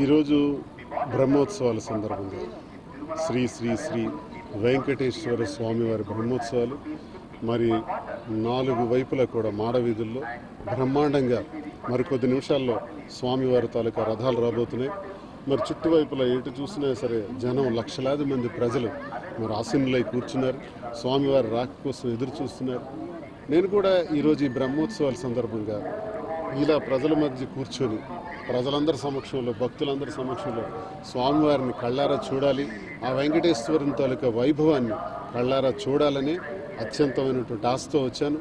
ఈరోజు బ్రహ్మోత్సవాల సందర్భంగా శ్రీ శ్రీ శ్రీ వెంకటేశ్వర స్వామివారి బ్రహ్మోత్సవాలు మరి నాలుగు వైపులా కూడా మాడవీధుల్లో బ్రహ్మాండంగా మరికొద్ది నిమిషాల్లో స్వామివారి తాలూకా రథాలు రాబోతున్నాయి. మరి చుట్టువైపులా ఎటు చూసినా సరే జనం లక్షలాది మంది ప్రజలు మరి ఆసీనులై కూర్చున్నారు. స్వామివారి రాక కోసం ఎదురు చూస్తున్నారు. నేను కూడా ఈరోజు ఈ బ్రహ్మోత్సవాల సందర్భంగా ఇలా ప్రజల మధ్య కూర్చొని ప్రజలందరి సమక్షంలో భక్తులందరి సమక్షంలో స్వామివారిని కళ్ళారా చూడాలి. ఆ వెంకటేశ్వరుని తాలూకా వైభవాన్ని కళ్ళారా చూడాలని అత్యంతమైనటువంటి ఆశతో వచ్చాను.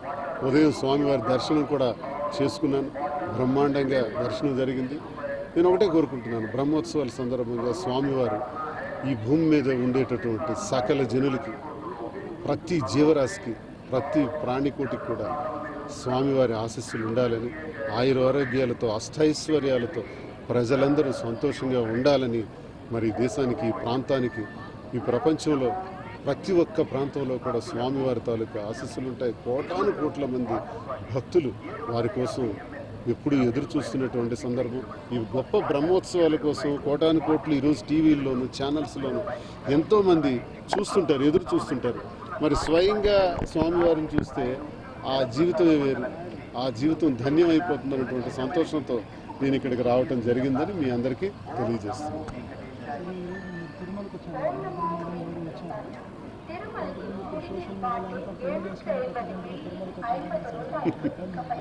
ఉదయం స్వామివారి దర్శనం కూడా చేసుకున్నాను. బ్రహ్మాండంగా దర్శనం జరిగింది. నేను ఒకటే కోరుకుంటున్నాను. బ్రహ్మోత్సవాల సందర్భంగా స్వామివారు ఈ భూమి మీద ఉండేటటువంటి సకల జనులకి ప్రతి జీవరాశికి ప్రతి ప్రాణికోటికి కూడా స్వామివారి ఆశీస్సులు ఉండాలని ఆయురారోగ్యాలతో అష్టైశ్వర్యాలతో ప్రజలందరూ సంతోషంగా ఉండాలని మరి దేశానికి ఈ ప్రాంతానికి ఈ ప్రపంచంలో ప్రతి ఒక్క ప్రాంతంలో కూడా స్వామివారి తాలూకా ఆశీస్సులు ఉంటాయి. కోటాను కోట్ల మంది భక్తులు వారి కోసం ఎప్పుడు ఎదురు చూస్తున్నటువంటి సందర్భం. ఈ గొప్ప బ్రహ్మోత్సవాల కోసం కోటాను కోట్లు ఈరోజు టీవీల్లోను ఛానల్స్లోను ఎంతోమంది చూస్తుంటారు ఎదురు చూస్తుంటారు. మరి స్వయంగా స్వామివారిని చూస్తే ఆ జీవితమే వేరు ఆ జీవితం ధన్యమైపోతుందన్నటువంటి సంతోషంతో నేను ఇక్కడికి రావటం జరిగిందని మీ అందరికీ తెలియజేస్తున్నాను.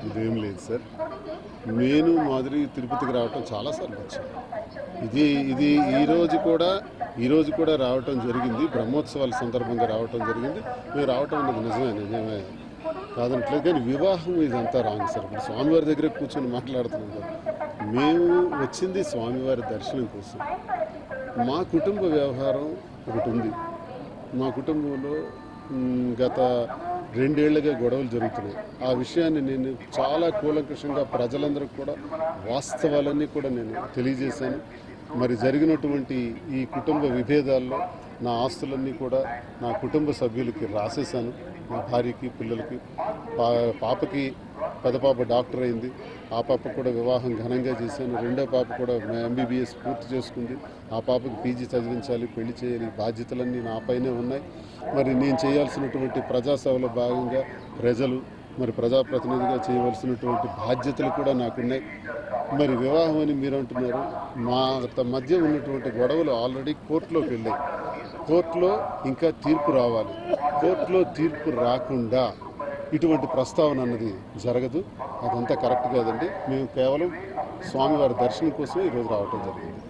ఇదేం లేదు సార్. నేను మాదిరి తిరుపతికి రావటం చాలాసార్లు వచ్చాను. ఇది ఇది ఈరోజు కూడా ఈరోజు కూడా రావటం జరిగింది. బ్రహ్మోత్సవాల సందర్భంగా రావటం జరిగింది. మేము రావటం అనేది నిజమే నిజమే. కాదనట్లేదు కానీ వివాహం ఇదంతా రాంగ్ సార్. ఇప్పుడు స్వామివారి దగ్గర కూర్చొని మాట్లాడుతున్నాం కదా మేము వచ్చింది స్వామివారి దర్శనం కోసం. మా కుటుంబ వ్యవహారం ఒకటి ఉంది. మా కుటుంబంలో గత రెండేళ్ళుగా గొడవలు జరుగుతున్నాయి. ఆ విషయాన్ని నేను చాలా కూలంకషంగా ప్రజలందరికీ కూడా వాస్తవాలన్నీ కూడా నేను తెలియజేశాను. మరి జరిగినటువంటి ఈ కుటుంబ విభేదాల్లో నా ఆస్తులన్నీ కూడా నా కుటుంబ సభ్యులకి రాసేసాను నా భార్యకి పిల్లలకి. పా పాపకి పెద్ద పాప డాక్టర్ అయింది. ఆ పాప కూడా వివాహం ఘనంగా చేశాను. రెండో పాప కూడా ఎంబీబీఎస్ పూర్తి చేసుకుంది. ఆ పాపకి పీజీ చదివించాలి పెళ్ళి చేయాలి. బాధ్యతలన్నీ నా పైనే ఉన్నాయి. మరి నేను చేయాల్సినటువంటి ప్రజాసేవలో భాగంగా ప్రజలు మరి ప్రజాప్రతినిధిగా చేయవలసినటువంటి బాధ్యతలు కూడా నాకున్నాయి. మరి వివాహం అని మీరు అంటున్నారు మా మధ్య ఉన్నటువంటి గొడవలు ఆల్రెడీ కోర్టులోకి వెళ్ళాయి. కోర్టులో ఇంకా తీర్పు రావాలి. కోర్టులో తీర్పు రాకుండా ఇటువంటి ప్రస్తావన అన్నది జరగదు. అదంతా కరెక్ట్ కాదండి. మేము కేవలం స్వామివారి దర్శనం కోసం ఈరోజు రావటం జరిగింది.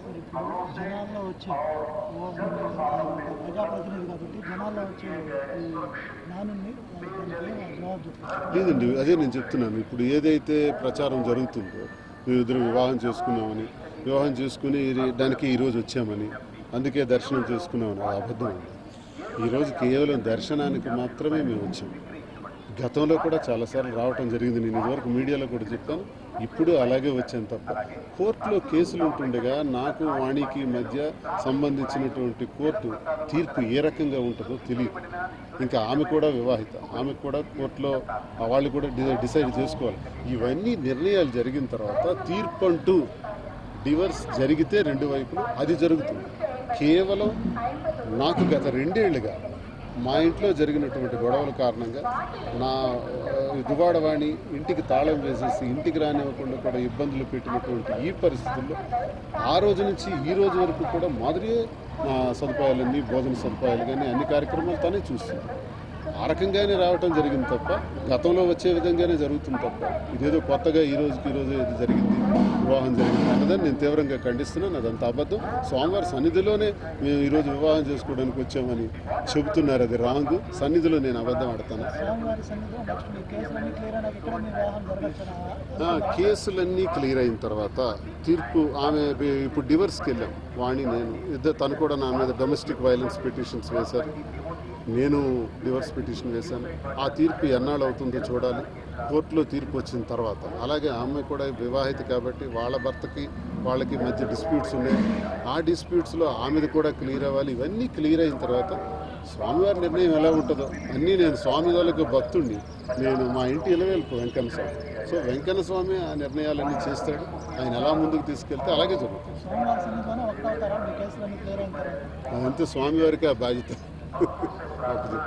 లేదండి అదే నేను చెప్తున్నాను. ఇప్పుడు ఏదైతే ప్రచారం జరుగుతుందో మేము ఇద్దరు వివాహం చేసుకున్నామని వివాహం చేసుకుని దానికి ఈరోజు వచ్చామని అందుకే దర్శనం చేసుకున్నామని అది అబద్ధం ఈరోజు కేవలం దర్శనానికి మాత్రమే మేము వచ్చాం. గతంలో కూడా చాలాసార్లు రావటం జరిగింది. నేను ఇదివరకు మీడియాలో కూడా చెప్తాను ఇప్పుడు అలాగే వచ్చాను తప్ప. కోర్టులో కేసులు ఉంటుండగా నాకు వాణికి మధ్య సంబంధించినటువంటి కోర్టు తీర్పు ఏ రకంగా ఉంటుందో తెలియదు. ఇంకా ఆమె కూడా వివాహిత. ఆమె కూడా కోర్టులో వాళ్ళు కూడా డిసైడ్ చేసుకోవాలి. ఇవన్నీ నిర్ణయాలు జరిగిన తర్వాత తీర్పు అంటూ డివర్స్ జరిగితే రెండు వైపులు అది జరుగుతుంది. కేవలం నాకు గత రెండేళ్ళుగా మా ఇంట్లో జరిగినటువంటి గొడవల కారణంగా నా దువాడవాణి ఇంటికి తాళం వేసేసి ఇంటికి రానివ్వకుండా కూడా ఇబ్బందులు పెట్టినటువంటి ఈ పరిస్థితుల్లో ఆ రోజు నుంచి ఈ రోజు వరకు కూడా మాదిరి సదుపాయాలన్నీ భోజన సదుపాయాలు కానీ అన్ని కార్యక్రమాలు తనే చూస్తుంది. ఆ రకంగానే రావటం జరిగింది తప్ప గతంలో వచ్చే విధంగానే జరుగుతుంది తప్ప ఇదేదో కొత్తగా ఈ రోజుకి ఈ రోజు ఇది జరిగింది వివాహం జరిగింది అన్నదని నేను తీవ్రంగా ఖండిస్తున్నాను. అదంతా అబద్ధం. స్వామివారి సన్నిధిలోనే మేము ఈరోజు వివాహం చేసుకోవడానికి వచ్చామని చెబుతున్నారు. అది రాంగ్. సన్నిధిలో నేను అబద్ధం ఆడతాను. కేసులన్నీ క్లియర్ అయిన తర్వాత తీర్పు ఆమె ఇప్పుడు డివర్స్కి వెళ్ళాం. వాణి నేను ఇద్దరు తను కూడా నా మీద డొమెస్టిక్ వైలెన్స్ పిటిషన్స్ వేశారు. నేను డివర్స్ పిటిషన్ వేశాను. ఆ తీర్పు ఎన్నాళ్ళు అవుతుందో చూడాలి. కోర్టులో తీర్పు వచ్చిన తర్వాత. అలాగే ఆమె కూడా వివాహిత కాబట్టి వాళ్ళ భర్తకి వాళ్ళకి మధ్య డిస్ప్యూట్స్ ఉన్నాయి. ఆ డిస్ప్యూట్స్లో ఆమెది కూడా క్లియర్ అవ్వాలి. ఇవన్నీ క్లియర్ అయిన తర్వాత స్వామివారి నిర్ణయం ఎలా ఉంటుందో అన్నీ నేను స్వామి వాళ్ళకి భక్తుడిని నేను మా ఇంటి ఇలవేల్పు వెంకన్న స్వామి. సో వెంకన్న స్వామి ఆ నిర్ణయాలన్నీ చేస్తాడు. ఆయన ఎలా ముందుకు తీసుకెళ్తే అలాగే జరుగుతుంది. అదంతా స్వామివారికి ఆ బాధ్యత. Ne yapacağım?